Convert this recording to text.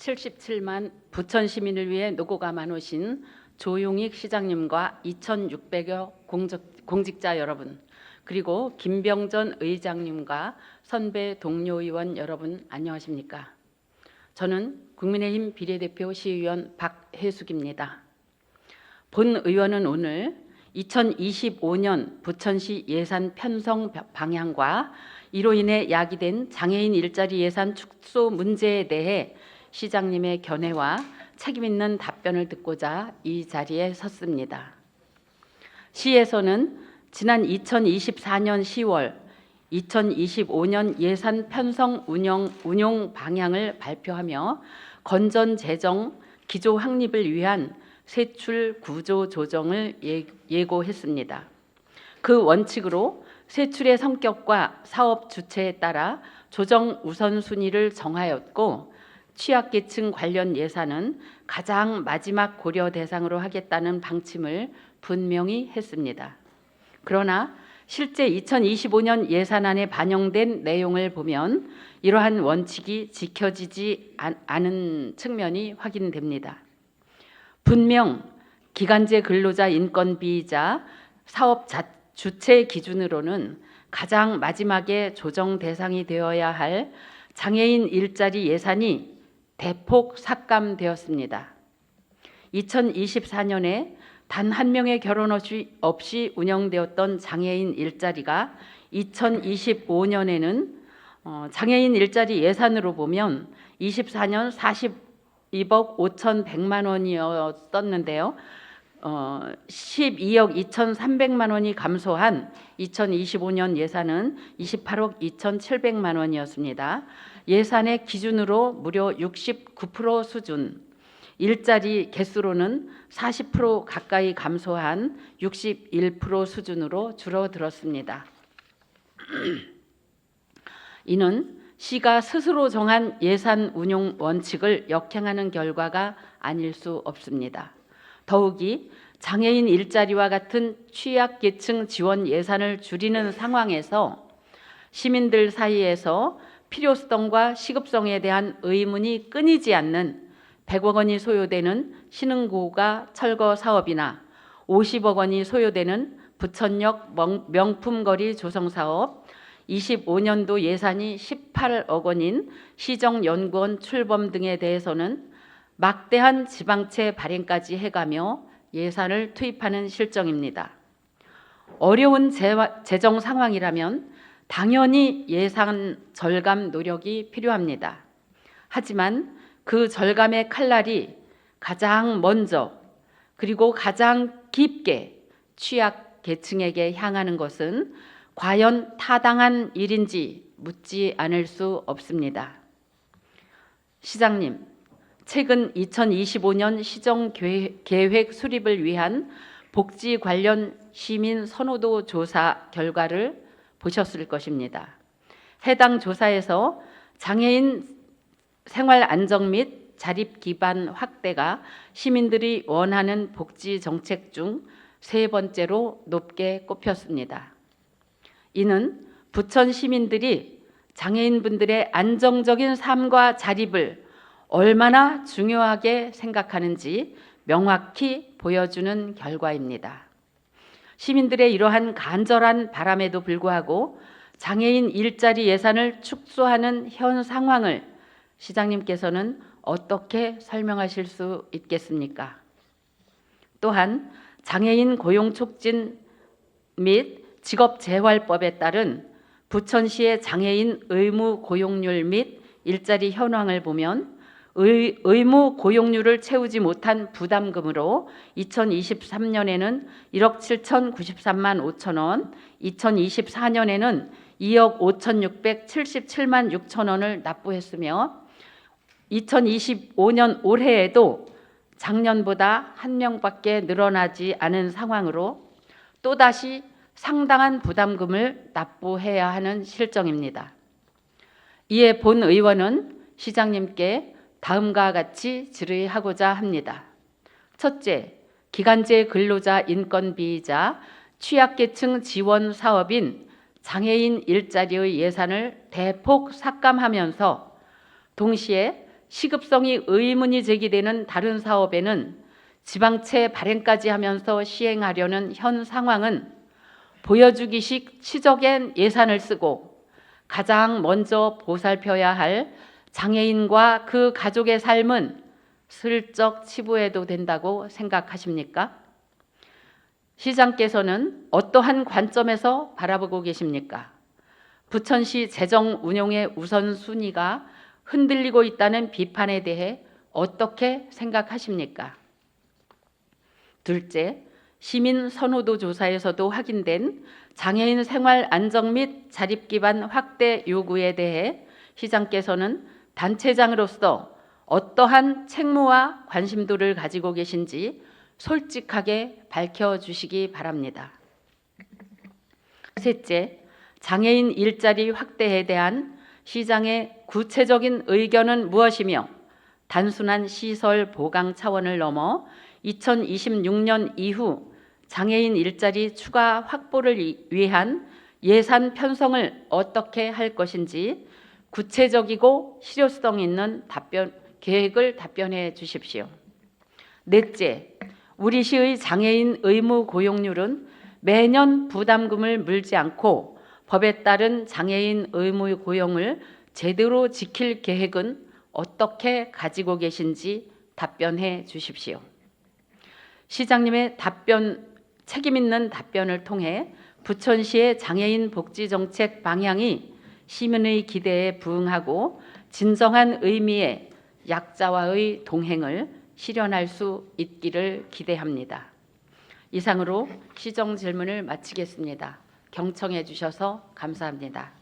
77만 부천 시민을 위해 노고가 많으신 조용익 시장님과 2,600여 공직, 공직자 여러분 그리고 김병전 의장님과 선배 동료 의원 여러분 안녕하십니까? 저는 국민의힘 비례대표 시의원 박혜숙입니다. 본 의원은 오늘 2025년 부천시 예산 편성 방향과 이로 인해 야기된 장애인 일자리 예산 축소 문제에 대해 시장님의 견해와 책임 있는 답변을 듣고자 이 자리에 섰습니다. 시에서는 지난 2024년 10월 2025년 예산 편성 운영 운용 방향을 발표하며 건전 재정 기조 확립을 위한 세출 구조 조정을 예- 예고했습니다. 그 원칙으로 세출의 성격과 사업 주체에 따라 조정 우선순위를 정하였고 취약계층 관련 예산은 가장 마지막 고려 대상으로 하겠다는 방침을 분명히 했습니다. 그러나 실제 2025년 예산안에 반영된 내용을 보면 이러한 원칙이 지켜지지 않- 않은 측면이 확인됩니다. 분명 기간제 근로자 인건비이자 사업 자, 주체 기준으로는 가장 마지막에 조정 대상이 되어야 할 장애인 일자리 예산이 대폭 삭감되었습니다. 2024년에 단 한 명의 결혼 없이, 운영되었던 장애인 일자리가 2025년에는 어, 장애인 일자리 예산으로 보면 24년 42억 5,100만 원이었었는데요. 어, 12억 2,300만 원이 감소한 2025년 예산은 28억 2,700만 원이었습니다. 예산의 기준으로 무려 69% 수준, 일자리 개수로는 40% 가까이 감소한 61% 수준으로 줄어들었습니다. 이는 시가 스스로 정한 예산 운용 원칙을 역행하는 결과가 아닐 수 없습니다. 더욱이 장애인 일자리와 같은 취약계층 지원 예산을 줄이는 상황에서 시민들 사이에서 필요성과 시급성에 대한 의문이 끊이지 않는 100억 원이 소요되는 신흥고가 철거 사업이나 50억 원이 소요되는 부천역 명- 명품거리 조성 사업, 25년도 예산이 18억 원인 시정연구원 출범 등에 대해서는 막대한 지방채 발행까지 해가며 예산을 투입하는 실정입니다. 어려운 재정 상황이라면 당연히 예산 절감 노력이 필요합니다. 하지만 그 절감의 칼날이 가장 먼저 그리고 가장 깊게 취약 계층에게 향하는 것은 과연 타당한 일인지 묻지 않을 수 없습니다. 시장님, 최근 2025년 시정 계획- 수립을 위한 복지 관련 시민 선호도 조사 결과를 보셨을 것입니다. 해당 조사에서 장애인 생활 안정 및 자립 기반 확대가 시민들이 원하는 복지 정책 중 세 번째로 높게 꼽혔습니다. 이는 부천 시민들이 장애인분들의 안정적인 삶과 자립을 얼마나 중요하게 생각하는지 명확히 보여주는 결과입니다. 시민들의 이러한 간절한 바람에도 불구하고 장애인 일자리 예산을 축소하는 현 상황을 시장님께서는 어떻게 설명하실 수 있겠습니까? 또한 장애인 고용 촉진 및 직업 재활법에 따른 부천시의 장애인 의무 고용률 및 일자리 현황을 보면 의, 의무 고용률을 채우지 못한 부담금으로 2023년에는 1억 7,093만 5천 원, 2024년에는 2억 5,677만 6천 원을 납부했으며 2025년 올해에도 작년보다 한 명밖에 늘어나지 않은 상황으로 또다시 상당한 부담금을 납부해야 하는 실정입니다. 이에 본 의원은 시장님께 다음과 같이 질의하고자 합니다. 첫째, 기간제 근로자 인건비이자 취약계층 지원 사업인 장애인 일자리의 예산을 대폭 삭감하면서 동시에 시급성이 의문이 제기되는 다른 사업에는 지방채 발행까지 하면서 시행하려는 현 상황은 보여주기식 치적엔 예산을 쓰고 가장 먼저 보살펴야 할 장애인과 그 가족의 삶은 슬쩍 치부해도 된다고 생각하십니까? 시장께서는 어떠한 관점에서 바라보고 계십니까? 부천시 재정 운용의 우선순위가 흔들리고 있다는 비판에 대해 어떻게 생각하십니까? 둘째, 시민 선호도 조사에서도 확인된 장애인 생활 안정 및 자립 기반 확대 요구에 대해 시장께서는 단체장으로서 어떠한 책무와 관심도를 가지고 계신지 솔직하게 밝혀 주시기 바랍니다. 셋째, 장애인 일자리 확대에 대한 시장의 구체적인 의견은 무엇이며 단순한 시설 보강 차원을 넘어 2026년 이후 장애인 일자리 추가 확보를 이- 위한 예산 편성을 어떻게 할 것인지 구체적이고 실효성 있는 답변 계획을 답변해 주십시오. 넷째, 우리 시의 장애인 의무 고용률은 매년 부담금을 물지 않고 법에 따른 장애인 의무 고용을 제대로 지킬 계획은 어떻게 가지고 계신지 답변해 주십시오. 시장님의 답변 책임 있는 답변을 통해 부천시의 장애인 복지 정책 방향이 시민의 기대에 부응하고 진정한 의미의 약자와의 동행을 실현할 수 있기를 기대합니다. 이상으로 시정 질문을 마치겠습니다. 경청해 주셔서 감사합니다.